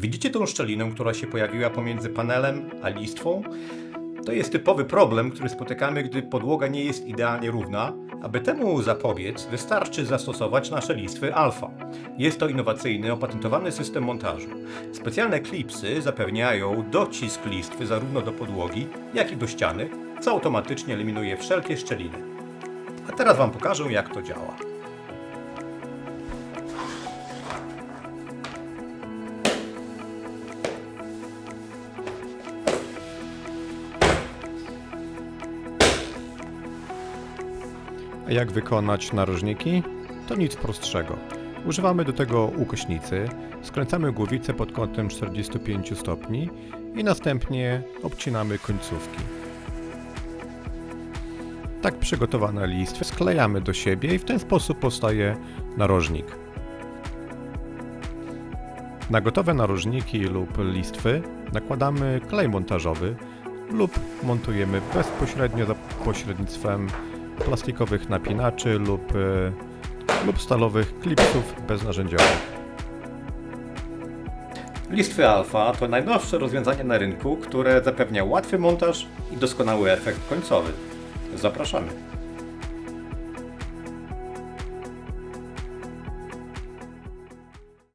Widzicie tą szczelinę, która się pojawiła pomiędzy panelem a listwą? To jest typowy problem, który spotykamy, gdy podłoga nie jest idealnie równa. Aby temu zapobiec, wystarczy zastosować nasze listwy alfa. Jest to innowacyjny, opatentowany system montażu. Specjalne klipsy zapewniają docisk listwy zarówno do podłogi, jak i do ściany, co automatycznie eliminuje wszelkie szczeliny. A teraz Wam pokażę, jak to działa. Jak wykonać narożniki? To nic prostszego. Używamy do tego ukośnicy, skręcamy głowicę pod kątem 45 stopni i następnie obcinamy końcówki. Tak przygotowane listwy sklejamy do siebie i w ten sposób powstaje narożnik. Na gotowe narożniki lub listwy nakładamy klej montażowy lub montujemy bezpośrednio za pośrednictwem plastikowych napinaczy lub, e, lub stalowych klipsów beznarzędziowych. Listwy alfa to najnowsze rozwiązanie na rynku, które zapewnia łatwy montaż i doskonały efekt końcowy. Zapraszamy.